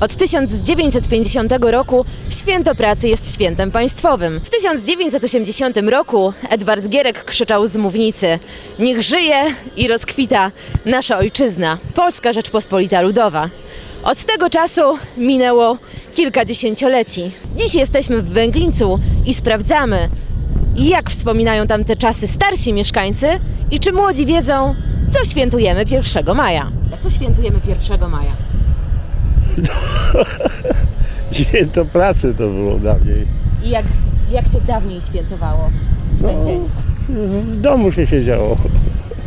Od 1950 roku Święto Pracy jest świętem państwowym. W 1980 roku Edward Gierek krzyczał z mównicy: Niech żyje i rozkwita nasza ojczyzna, Polska Rzeczpospolita Ludowa. Od tego czasu minęło kilka dziesięcioleci. Dziś jesteśmy w Węglińcu i sprawdzamy, jak wspominają tamte czasy starsi mieszkańcy i czy młodzi wiedzą, co świętujemy 1 maja. Co świętujemy 1 maja? Święto pracy to było dawniej. I jak, jak się dawniej świętowało w ten No. dzień? W domu się siedziało.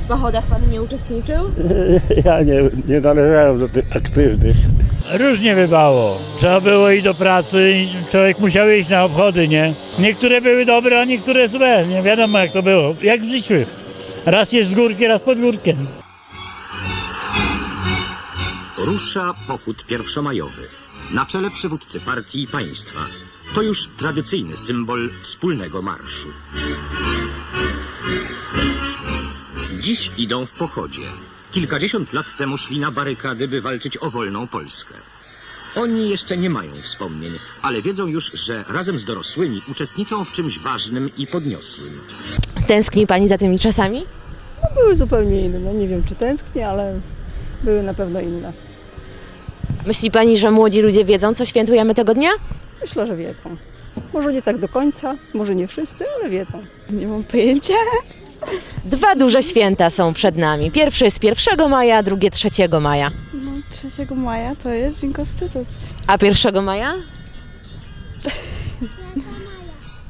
W pochodach pan nie uczestniczył? Ja nie, nie należałem do tych aktywnych. Różnie bywało. Trzeba było iść do pracy i człowiek musiał iść na obchody, nie? Niektóre były dobre, a niektóre złe. Nie wiadomo jak to było. Jak w życiu. Raz jest z górki, raz pod górkiem. Rusza pochód pierwszomajowy. Na czele przywódcy partii i państwa. To już tradycyjny symbol wspólnego marszu. Dziś idą w pochodzie. Kilkadziesiąt lat temu szli na barykady, by walczyć o wolną Polskę. Oni jeszcze nie mają wspomnień, ale wiedzą już, że razem z dorosłymi uczestniczą w czymś ważnym i podniosłym. Tęskni pani za tymi czasami? Były zupełnie inne. Nie wiem, czy tęsknię, ale były na pewno inne. Myśli pani, że młodzi ludzie wiedzą, co świętujemy tego dnia? Myślę, że wiedzą. Może nie tak do końca, może nie wszyscy, ale wiedzą. Nie mam pojęcia. Dwa duże święta są przed nami. Pierwsze jest 1 maja, drugie 3 maja. No, 3 maja to jest Dzień Konstytucji. A 1 maja?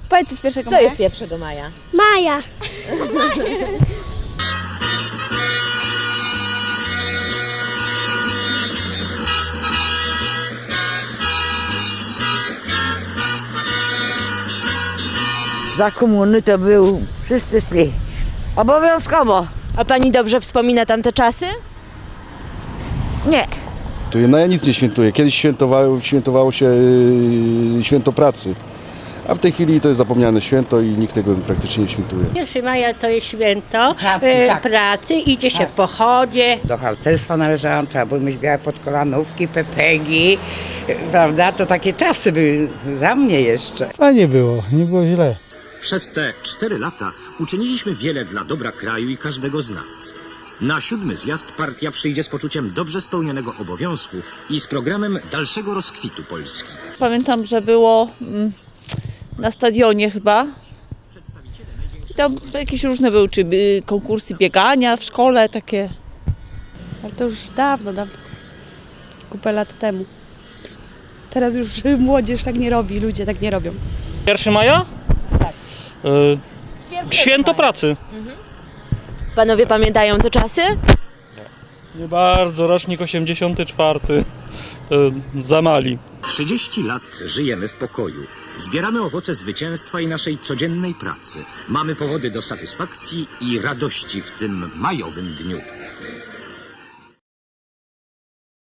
Powiedz z 1 Co maja. jest 1 maja? Maja. Za komuny to był wszyscy szli. Obowiązkowo. A pani dobrze wspomina tamte czasy? Nie. To no ja nic nie świętuję. Kiedyś świętowało, świętowało się yy, święto pracy. A w tej chwili to jest zapomniane święto i nikt tego praktycznie nie świętuje. 1 maja to jest święto Pracy, e, tak. pracy, idzie się w pochodzie. Do harcerstwa należałam, trzeba było mieć białe podkolanówki, pepegi, prawda? To takie czasy były za mnie jeszcze. Fajnie było, nie było źle. Przez te cztery lata uczyniliśmy wiele dla dobra kraju i każdego z nas. Na siódmy zjazd partia przyjdzie z poczuciem dobrze spełnionego obowiązku i z programem dalszego rozkwitu Polski. Pamiętam, że było mm, na stadionie chyba. I tam jakieś różne były, czy y, konkursy biegania w szkole, takie. Ale to już dawno, dawno. Kupę lat temu. Teraz już młodzież tak nie robi, ludzie tak nie robią. 1 maja? Tak. Święto pracy. Panowie pamiętają te czasy? Nie bardzo, rocznik 84. E, Za mali. 30 lat żyjemy w pokoju. Zbieramy owoce zwycięstwa i naszej codziennej pracy. Mamy powody do satysfakcji i radości w tym majowym dniu.